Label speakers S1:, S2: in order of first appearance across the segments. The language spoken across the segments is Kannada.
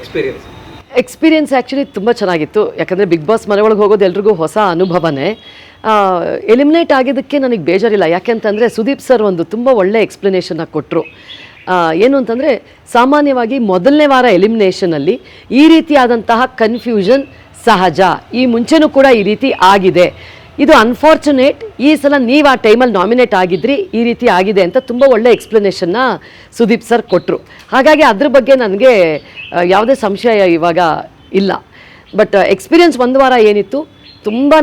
S1: ಎಕ್ಸ್ಪೀರಿಯನ್ಸ್
S2: ಎಕ್ಸ್ಪೀರಿಯನ್ಸ್ ಆ್ಯಕ್ಚುಲಿ ತುಂಬ ಚೆನ್ನಾಗಿತ್ತು. ಯಾಕಂದರೆ ಬಿಗ್ ಬಾಸ್ ಮನೆ ಒಳಗೆ ಹೋಗೋದು ಎಲ್ರಿಗೂ ಹೊಸ ಅನುಭವನೇ. ಎಲಿಮಿನೇಟ್ ಆಗಿದ್ದಕ್ಕೆ ನನಗೆ ಬೇಜಾರಿಲ್ಲ. ಯಾಕೆಂತಂದರೆ ಸುದೀಪ್ ಸರ್ ಒಂದು ತುಂಬ ಒಳ್ಳೆ ಎಕ್ಸ್ಪ್ಲನೇಷನ್ನ ಕೊಟ್ಟರು ಏನು ಅಂತಂದರೆ ಸಾಮಾನ್ಯವಾಗಿ ಮೊದಲನೇ ವಾರ ಎಲಿಮಿನೇಷನಲ್ಲಿ ಈ ರೀತಿಯಾದಂತಹ ಕನ್ಫ್ಯೂಷನ್ ಸಹಜ. ಈ ಮುಂಚೆನೂ ಕೂಡ ಈ ರೀತಿ ಆಗಿದೆ. ಇದು ಅನ್ಫಾರ್ಚುನೇಟ್ ಈ ಸಲ ನೀವು ಆ ಟೈಮಲ್ಲಿ ನಾಮಿನೇಟ್ ಆಗಿದ್ರಿ ಈ ರೀತಿ ಆಗಿದೆ ಅಂತ ತುಂಬ ಒಳ್ಳೆ ಎಕ್ಸ್ಪ್ಲನೇಷನ್ನ ಸುದೀಪ್ ಸರ್ ಕೊಟ್ಟರು ಹಾಗಾಗಿ ಅದ್ರ ಬಗ್ಗೆ ನನಗೆ ಯಾವುದೇ ಸಂಶಯ ಇವಾಗ ಇಲ್ಲ. ಬಟ್ ಎಕ್ಸ್ಪೀರಿಯನ್ಸ್ ಒಂದು ವಾರ ಏನಿತ್ತು ತುಂಬಾ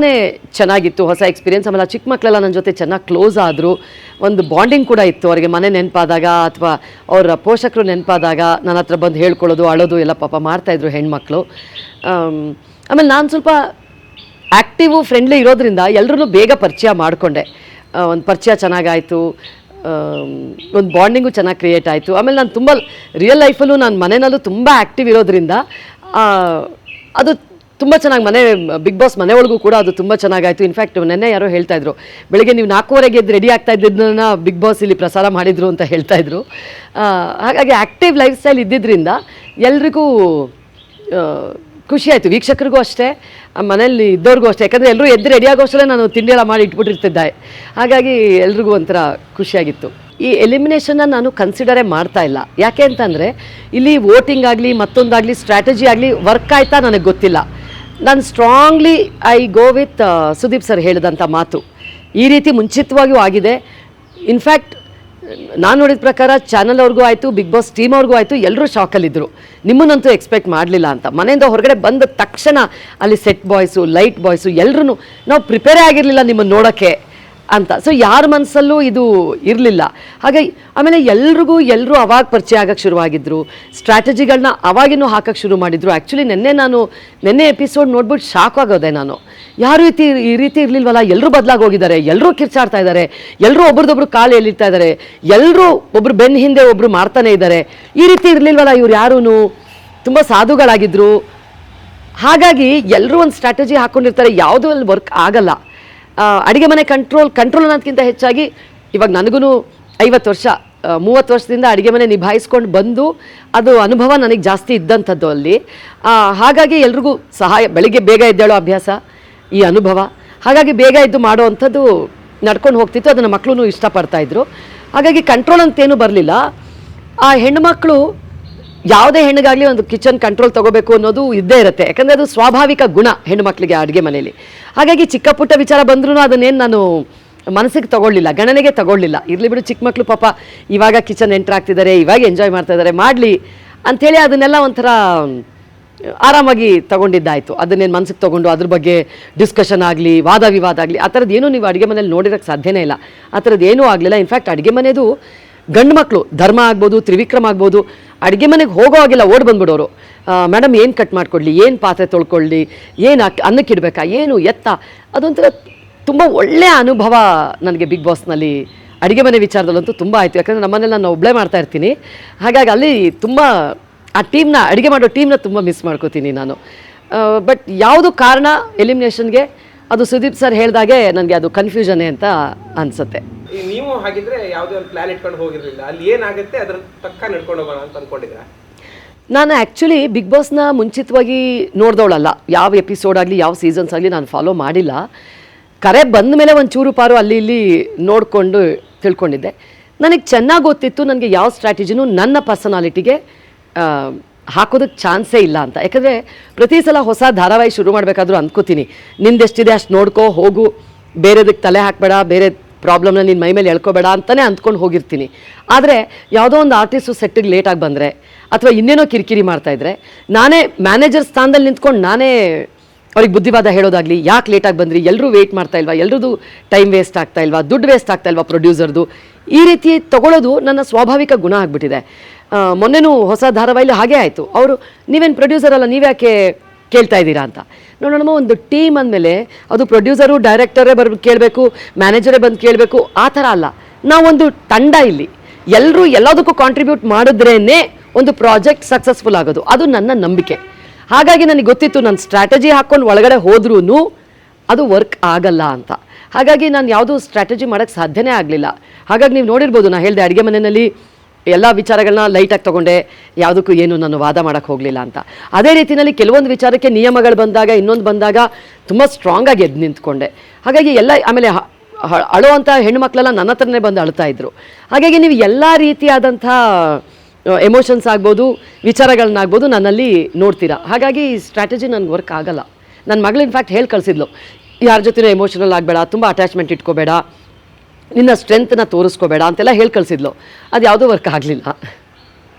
S2: ಚೆನ್ನಾಗಿತ್ತು ಹೊಸ ಎಕ್ಸ್ಪೀರಿಯನ್ಸ್ ಆಮೇಲೆ ಚಿಕ್ಕ ಮಕ್ಕಳೆಲ್ಲ ನನ್ನ ಜೊತೆ ಚೆನ್ನಾಗಿ ಕ್ಲೋಸ್ ಆದರು. ಒಂದು ಬಾಂಡಿಂಗ್ ಕೂಡ ಇತ್ತು ಅವರಿಗೆ ಮನೆ ನೆನಪಾದಾಗ ಅಥವಾ ಅವರ ಪೋಷಕರು ನೆನಪಾದಾಗ ನನ್ನ ಹತ್ರ ಬಂದು ಹೇಳ್ಕೊಳ್ಳೋದು ಅಳೋದು ಎಲ್ಲ ಪಾಪ ಮಾಡ್ತಾಯಿದ್ರು ಹೆಣ್ಮಕ್ಳು. ಆಮ್, ಆಮೇಲೆ ನಾನು ಸ್ವಲ್ಪ ಆ್ಯಕ್ಟಿವು ಫ್ರೆಂಡ್ಲಿ ಇರೋದ್ರಿಂದ ಎಲ್ಲರೂ ಬೇಗ ಪರಿಚಯ ಮಾಡಿಕೊಂಡೆ. ಒಂದು ಪರಿಚಯ ಚೆನ್ನಾಗಾಯಿತು. ಒಂದು ಬಾಂಡಿಂಗು ಚೆನ್ನಾಗಿ ಕ್ರಿಯೇಟ್ ಆಯಿತು. ಆಮೇಲೆ ನಾನು ತುಂಬ ರಿಯಲ್ ಲೈಫಲ್ಲೂ ನಾನು ಮನೆಯಲ್ಲೂ ತುಂಬ ಆ್ಯಕ್ಟಿವ್ ಇರೋದ್ರಿಂದ ಅದು ತುಂಬ ಚೆನ್ನಾಗಿ ಮನೆ ಬಿಗ್ ಬಾಸ್ ಮನೆ ಒಳಗೂ ಕೂಡ ಅದು ತುಂಬ ಚೆನ್ನಾಗಾಯಿತು. ಇನ್ಫ್ಯಾಕ್ಟ್ ನೆನ್ನೆ ಯಾರೋ ಹೇಳ್ತಾ ಇದ್ರು, ಬೆಳಿಗ್ಗೆ ನೀವು ನಾಲ್ಕೂವರೆಗೆ ಎದ್ದು ರೆಡಿ ಆಗ್ತಾ ಇದ್ದಿದ್ದನ್ನ ಬಿಗ್ ಬಾಸ್ ಇಲ್ಲಿ ಪ್ರಸಾರ ಮಾಡಿದ್ರು ಅಂತ ಹೇಳ್ತಾ ಇದ್ರು. ಹಾಗಾಗಿ ಆ್ಯಕ್ಟಿವ್ ಲೈಫ್ ಸ್ಟೈಲ್ ಇದ್ದಿದ್ದರಿಂದ ಎಲ್ರಿಗೂ ಖುಷಿ ಆಯಿತು ವೀಕ್ಷಕರಿಗೂ ಅಷ್ಟೇ ಮನೆಯಲ್ಲಿ ಇದ್ದವ್ರಿಗೂ ಅಷ್ಟೇ. ಯಾಕಂದರೆ ಎಲ್ಲರೂ ಎದ್ದು ರೆಡಿ ಆಗೋಷ್ಟರಲ್ಲೇ ನಾನು ತಿಂಡಿ ಎಲ್ಲ ಮಾಡಿ ಇಟ್ಬಿಟ್ಟಿರ್ತಿದ್ದೆ. ಹಾಗಾಗಿ ಎಲ್ರಿಗೂ ಒಂಥರ ಖುಷಿಯಾಗಿತ್ತು. ಈ ಎಲಿಮಿನೇಷನ್ನ ನಾನು ಕನ್ಸಿಡರೇ ಮಾಡ್ತಾ ಇಲ್ಲ. ಯಾಕೆ ಅಂತಂದರೆ, ಇಲ್ಲಿ ವೋಟಿಂಗ್ ಆಗಲಿ, ಮತ್ತೊಂದಾಗಲಿ ಸ್ಟ್ರಾಟಜಿ ಆಗಲಿ ವರ್ಕ್ ಆಯ್ತಾ ನನಗೆ ಗೊತ್ತಿಲ್ಲ. ನಾನು strongly I go with Sudeep sir ಹೇಳಿದಂಥ ಮಾತು. ಈ ರೀತಿ ಮುಂಚಿತವಾಗಿಯೂ ಆಗಿದೆ. ಇನ್ಫ್ಯಾಕ್ಟ್ ನಾನು ನೋಡಿದ ಪ್ರಕಾರ ಚಾನಲ್ ಅವ್ರಿಗೂ ಆಯಿತು ಬಿಗ್ ಬಾಸ್ ಟೀಮ್ ಅವ್ರಿಗೂ ಆಯಿತು ಎಲ್ಲರೂ ಶಾಕಲ್ಲಿದ್ದರು ನಿಮ್ಮನ್ನಂತೂ ಎಕ್ಸ್ಪೆಕ್ಟ್ ಮಾಡಲಿಲ್ಲ ಅಂತ. ಮನೆಯಿಂದ ಹೊರಗಡೆ ಬಂದ ತಕ್ಷಣ ಅಲ್ಲಿ ಸೆಟ್ ಬಾಯ್ಸು ಲೈಟ್ ಬಾಯ್ಸು ಎಲ್ಲರೂ ನಾವು ಪ್ರಿಪೇರೇ ಆಗಿರಲಿಲ್ಲ ನಿಮ್ಮನ್ನು ನೋಡೋಕ್ಕೆ. ಅಂತ. ಸೊ ಯಾರ ಮನಸ್ಸಲ್ಲೂ ಇದು ಇರಲಿಲ್ಲ. ಹಾಗೆ, ಆಮೇಲೆ ಎಲ್ರಿಗೂ ಎಲ್ಲರೂ ಅವಾಗ ಪರಿಚಯ ಆಗಕ್ಕೆ ಶುರುವಾಗಿದ್ದರು ಸ್ಟ್ರಾಟಜಿಗಳನ್ನ ಅವಾಗಿನೂ ಹಾಕಕ್ಕೆ ಶುರು ಮಾಡಿದ್ರು. ಆ್ಯಕ್ಚುಲಿ ನಿನ್ನೆ ನಾನು, ನಿನ್ನೆ ಎಪಿಸೋಡ್ ನೋಡ್ಬಿಟ್ಟು ಶಾಕ್ ಆಗೋದೆ ನಾನು. ಯಾರು ರೀತಿ ಈ ರೀತಿ ಇರಲಿಲ್ವಲ್ಲ? ಎಲ್ಲರೂ ಬದಲಾಗಿ ಹೋಗಿದ್ದಾರೆ. ಎಲ್ಲರೂ ಕಿರ್ಚಾಡ್ತಾ ಇದ್ದಾರೆ. ಎಲ್ಲರೂ ಒಬ್ರದೊಬ್ರು ಕಾಲು ಎಳಿತಾ ಇದ್ದಾರೆ ಎಲ್ಲರೂ ಒಬ್ರು ಬೆನ್ನ ಹಿಂದೆ ಒಬ್ರು ಮಾಡ್ತಾನೆ ಇದ್ದಾರೆ. ಈ ರೀತಿ ಇರಲಿಲ್ವಲ್ಲ ಇವ್ರು ಯಾರೂ ತುಂಬ ಸಾಧುಗಳಾಗಿದ್ರು. ಹಾಗಾಗಿ ಎಲ್ಲರೂ ಒಂದು ಸ್ಟ್ರಾಟಜಿ ಹಾಕ್ಕೊಂಡಿರ್ತಾರೆ ಯಾವುದೂ ಅಲ್ಲಿ ವರ್ಕ್ ಆಗಲ್ಲ. ಅಡುಗೆ ಮನೆ ಕಂಟ್ರೋಲ್ ಕಂಟ್ರೋಲ್ ಅನ್ನೋದಕ್ಕಿಂತ ಹೆಚ್ಚಾಗಿ ಇವಾಗ ನನಗೂ ಐವತ್ತು ವರ್ಷ ಮೂವತ್ತು ವರ್ಷದಿಂದ ಅಡುಗೆ ಮನೆ ನಿಭಾಯಿಸ್ಕೊಂಡು ಬಂದು ಅದು ಅನುಭವ ನನಗೆ ಜಾಸ್ತಿ ಇದ್ದಂಥದ್ದು ಅಲ್ಲಿ. ಹಾಗಾಗಿ ಎಲ್ರಿಗೂ ಸಹಾಯ, ಬೆಳಿಗ್ಗೆ ಬೇಗ ಎದ್ದೇಳೋ ಅಭ್ಯಾಸ, ಈ ಅನುಭವ. ಹಾಗಾಗಿ ಬೇಗ ಎದ್ದು ಮಾಡೋ ಅಂಥದ್ದು ನಡ್ಕೊಂಡು ಹೋಗ್ತಿತ್ತು, ಅದನ್ನು ಮಕ್ಕಳು ಇಷ್ಟಪಡ್ತಾಯಿದ್ರು ಹಾಗಾಗಿ ಕಂಟ್ರೋಲ್ ಅಂತೇನು ಬರಲಿಲ್ಲ. ಆ ಹೆಣ್ಣುಮಕ್ಕಳು ಯಾವುದೇ ಹೆಣ್ಣಿಗಾಗಲಿ ಒಂದು ಕಿಚನ್ ಕಂಟ್ರೋಲ್ ತಗೋಬೇಕು ಅನ್ನೋದು ಇದ್ದೇ ಇರುತ್ತೆ. ಯಾಕಂದರೆ ಅದು ಸ್ವಾಭಾವಿಕ ಗುಣ ಹೆಣ್ಣು ಮಕ್ಕಳಿಗೆ ಅಡುಗೆ ಮನೆಯಲ್ಲಿ. ಹಾಗಾಗಿ ಚಿಕ್ಕ ಪುಟ್ಟ ವಿಚಾರ ಬಂದ್ರೂ ಅದನ್ನೇನು ನಾನು ಮನಸ್ಸಿಗೆ ತಗೊಳ್ಳಿಲ್ಲ, ಗಣನೆಗೆ ತಗೊಳ್ಳಿಲ್ಲ. ಇರಲಿ ಬಿಡು ಚಿಕ್ಕ ಮಕ್ಕಳು ಪಾಪ ಇವಾಗ ಕಿಚನ್ ಎಂಟ್ರ್ ಆಗ್ತಿದ್ದಾರೆ, ಇವಾಗ ಎಂಜಾಯ್ ಮಾಡ್ತಾ ಇದ್ದಾರೆ, ಮಾಡಲಿ ಅಂಥೇಳಿ ಅದನ್ನೆಲ್ಲ ಒಂಥರ, ಆರಾಮಾಗಿ ತಗೊಂಡಿದ್ದಾಯಿತು. ಅದನ್ನೇನು ಮನಸ್ಸಿಗೆ ತಗೊಂಡು ಅದ್ರ ಬಗ್ಗೆ ಡಿಸ್ಕಷನ್ ಆಗಲಿ ವಾದ ವಿವಾದ ಆಗಲಿ, ಆ ಥರದ್ದು ಏನೂ ನೀವು ಅಡುಗೆ ಮನೇಲಿ ನೋಡಿರೋಕ್ಕೆ ಸಾಧ್ಯನೇ ಇಲ್ಲ. ಆ ಥರದ್ದು ಏನೂ ಆಗಲಿಲ್ಲ. ಇನ್ಫ್ಯಾಕ್ಟ್ ಅಡುಗೆ ಮನೆಯದು ಗಂಡು ಮಕ್ಕಳು ಧರ್ಮ ಆಗ್ಬೋದು, ತ್ರಿವಿಕ್ರಮ ಆಗ್ಬೋದು ಅಡುಗೆ ಮನೆಗೆ ಹೋಗೋ ಆಗಿಲ್ಲ ಓಡಿ ಬಂದ್ಬಿಡೋರು. ಮೇಡಮ್, ಏನು ಕಟ್ ಮಾಡಿಕೊಡ್ಲಿ? ಏನು ಪಾತ್ರೆ ತೊಳ್ಕೊಳ್ಳಿ ಏನು ಅನ್ನಕ್ಕೆ ಇಡಬೇಕಾ? ಏನು ಎತ್ತ? ಅದೊಂಥರ ತುಂಬ ಒಳ್ಳೆಯ ಅನುಭವ ನನಗೆ ಬಿಗ್ ಬಾಸ್ನಲ್ಲಿ ಅಡುಗೆ ಮನೆ ವಿಚಾರದಲ್ಲಂತೂ ತುಂಬ ಆಯಿತು. ಯಾಕಂದರೆ ನಮ್ಮನೇಲಿ ನಾನು ಒಬ್ಬಳೇ ಮಾಡ್ತಾ ಇರ್ತೀನಿ. ಹಾಗಾಗಿ ಅಲ್ಲಿ ತುಂಬ, ಆ ಟೀಮ್ನ, ಅಡುಗೆ ಮಾಡೋ ಟೀಮ್ನ ತುಂಬ ಮಿಸ್ ಮಾಡ್ಕೋತೀನಿ ನಾನು. ಬಟ್ ಯಾವುದು ಕಾರಣ? ಎಲಿಮಿನೇಷನ್ಗೆ ಅದು ಸುದೀಪ್ ಸರ್ ಹೇಳಿದಾಗೆ ನನಗೆ ಅದು ಕನ್ಫ್ಯೂಷನೇ ಅಂತ ಅನಿಸುತ್ತೆ.
S1: ನೀವು ಹಾಗಿದ್ರೆ ಯಾವುದೇ ಒಂದು ಪ್ಲಾನ್ ಇಟ್ಕೊಂಡು ಹೋಗಿರಲಿಲ್ಲ. ಅಲ್ಲಿ ಏನಾಗುತ್ತೆ ಅದ್ರ ತಕ್ಕ ನಡ್ಕೊಂಡು ಹೋಗೋಣ ಅಂತ ಅನ್ಕೊಂಡಿದ್ರೆ
S2: ನಾನು ಆ್ಯಕ್ಚುಲಿ ಬಿಗ್ ಬಾಸ್ನ ಮುಂಚಿತವಾಗಿ ನೋಡ್ದವಳಲ್ಲ. ಯಾವ ಎಪಿಸೋಡ್ ಆಗಲಿ, ಯಾವ ಸೀಸನ್ಸ್ ಆಗಲಿ ನಾನು ಫಾಲೋ ಮಾಡಿಲ್ಲ. ಕರೆ ಬಂದ ಮೇಲೆ ಒಂದು ಚೂರು ಪಾರು ಅಲ್ಲಿ ಇಲ್ಲಿ ನೋಡಿಕೊಂಡು ತಿಳ್ಕೊಂಡಿದ್ದೆ. ನನಗೆ ಚೆನ್ನಾಗಿ ಗೊತ್ತಿತ್ತು ನನಗೆ ಯಾವ ಸ್ಟ್ರಾಟಜಿನೂ ನನ್ನ ಪರ್ಸನಾಲಿಟಿಗೆ ಹಾಕೋದಕ್ಕೆ ಚಾನ್ಸೇ ಇಲ್ಲ ಅಂತ. ಯಾಕಂದರೆ ಪ್ರತಿ ಸಲ ಹೊಸ ಧಾರಾವಾಹಿ ಶುರು ಮಾಡಬೇಕಾದ್ರೂ ಅಂದ್ಕೋತೀನಿ ನಿಂದೆಷ್ಟಿದೆ ಅಷ್ಟು ನೋಡ್ಕೋ, ಹೋಗು. ಬೇರೆದಕ್ಕೆ ತಲೆ ಹಾಕಬೇಡ, ಬೇರೆ ಪ್ರಾಬ್ಲಮ್ನ ನಿನ್ನ ಮೈ ಮೇಲೆ ಎಳ್ಕೊಬೇಡ ಅಂತಲೇ ಅಂದ್ಕೊಂಡು ಹೋಗಿರ್ತೀನಿ. ಆದರೆ ಯಾವುದೋ ಒಂದು ಆರ್ಟಿಸ್ಟು ಸೆಟ್ಟಿಗೆ ಲೇಟಾಗಿ ಬಂದರೆ ಅಥವಾ ಇನ್ನೇನೋ ಕಿರಿಕಿರಿ ಮಾಡ್ತಾಯಿದ್ರೆ ನಾನೇ ಮ್ಯಾನೇಜರ್ ಸ್ಥಾನದಲ್ಲಿ ನಿಂತ್ಕೊಂಡು ನಾನೇ ಅವ್ರಿಗೆ ಬುದ್ಧಿವಾದ ಹೇಳೋದಾಗಲಿ, ಯಾಕೆ ಲೇಟಾಗಿ ಬಂದ್ರಿ? ಎಲ್ಲರೂ ವೆಯ್ಟ್ ಮಾಡ್ತಾ ಇಲ್ವಾ? ಎಲ್ಲರದು ಟೈಮ್ ವೇಸ್ಟ್ ಆಗ್ತಾ ಇಲ್ವಾ? ದುಡ್ಡು ವೇಸ್ಟ್ ಆಗ್ತಾ ಇಲ್ವಾ ಪ್ರೊಡ್ಯೂಸರ್ದು ಈ ರೀತಿ ತಗೊಳ್ಳೋದು ನನ್ನ ಸ್ವಾಭಾವಿಕ ಗುಣ ಆಗಿಬಿಟ್ಟಿದೆ. ಮೊನ್ನೆನೂ ಹೊಸ ಧಾರಾವಾಹಿಲಿ ಹಾಗೇ ಆಯಿತು. ಅವರು, ನೀವೇನು ಪ್ರೊಡ್ಯೂಸರ್ ಅಲ್ಲ, ನೀವ್ಯಾಕೆ ಕೇಳ್ತಾ ಇದ್ದೀರಾ ಅಂತ. ನೋಡೋಣ ಒಂದು ಟೀಮ್ ಅಂದಮೇಲೆ ಅದು ಪ್ರೊಡ್ಯೂಸರು ಡೈರೆಕ್ಟರೇ ಬರ್ ಕೇಳಬೇಕು ಮ್ಯಾನೇಜರೇ ಬಂದು ಕೇಳಬೇಕು, ಆ ಥರ ಅಲ್ಲ. ನಾವೊಂದು ತಂಡ ಇಲ್ಲಿ. ಎಲ್ಲರೂ ಎಲ್ಲದಕ್ಕೂ ಕಾಂಟ್ರಿಬ್ಯೂಟ್ ಮಾಡಿದ್ರೇ ಒಂದು ಪ್ರಾಜೆಕ್ಟ್ ಸಕ್ಸಸ್ಫುಲ್ ಆಗೋದು. ಅದು ನನ್ನ ನಂಬಿಕೆ. ಹಾಗಾಗಿ ನನಗೆ ಗೊತ್ತಿತ್ತು ನನ್ನ ಸ್ಟ್ರಾಟಜಿ ಹಾಕ್ಕೊಂಡು ಒಳಗಡೆ ಹೋದ್ರೂ ಅದು ವರ್ಕ್ ಆಗಲ್ಲ ಅಂತ. ಹಾಗಾಗಿ ನಾನು ಯಾವುದೂ ಸ್ಟ್ರಾಟಜಿ ಮಾಡೋಕ್ಕೆ ಸಾಧ್ಯನೇ ಆಗಲಿಲ್ಲ. ಹಾಗಾಗಿ ನೀವು ನೋಡಿರ್ಬೋದು ನಾನು ಹೇಳಿದೆ ಅಡುಗೆ ಮನೆಯಲ್ಲಿ ಎಲ್ಲ ವಿಚಾರಗಳನ್ನ ಲೈಟಾಗಿ ತಗೊಂಡೆ, ಯಾವುದಕ್ಕೂ ಏನು ನಾನು ವಾದ ಮಾಡೋಕ್ಕೆ ಹೋಗಲಿಲ್ಲ ಅಂತ. ಅದೇ ರೀತಿಯಲ್ಲಿ ಕೆಲವೊಂದು ವಿಚಾರಕ್ಕೆ ನಿಯಮಗಳು ಬಂದಾಗ, ಇನ್ನೊಂದು ಬಂದಾಗ ತುಂಬ ಸ್ಟ್ರಾಂಗಾಗಿ ಎದ್ದು ನಿಂತ್ಕೊಂಡೆ. ಹಾಗಾಗಿ ಎಲ್ಲ, ಆಮೇಲೆ ಅಳುವಂಥ ಹೆಣ್ಣುಮಕ್ಳೆಲ್ಲ ನನ್ನ ಹತ್ರನೇ ಬಂದು ಅಳ್ತಾ ಇದ್ರು. ಹಾಗಾಗಿ ನೀವು ಎಲ್ಲ ರೀತಿಯಾದಂಥ ಎಮೋಷನ್ಸ್ ಆಗ್ಬೋದು ವಿಚಾರಗಳನ್ನಾಗ್ಬೋದು ನನ್ನಲ್ಲಿ ನೋಡ್ತೀರಾ. ಹಾಗಾಗಿ ಈ ಸ್ಟ್ರಾಟಜಿ ನನಗೆ ವರ್ಕ್ ಆಗಲ್ಲ. ನನ್ನ ಮಗಳು ಇನ್ಫ್ಯಾಕ್ಟ್ ಹೇಳಿ ಕಳಿಸಿದ್ಲು, ಯಾರ ಜೊತೆನೂ ಎಮೋಷನಲ್ ಆಗಬೇಡ, ತುಂಬ ಅಟ್ಯಾಚ್ಮೆಂಟ್ ಇಟ್ಕೋಬೇಡ ನಿನ್ನ ಸ್ಟ್ರೆಂತ್ನ ತೋರಿಸ್ಕೋಬೇಡ ಅಂತೆಲ್ಲ ಹೇಳಿ ಕಳಿಸಿದ್ಲು ಅದು ಯಾವುದೂ ವರ್ಕ್ ಆಗಲಿಲ್ಲ.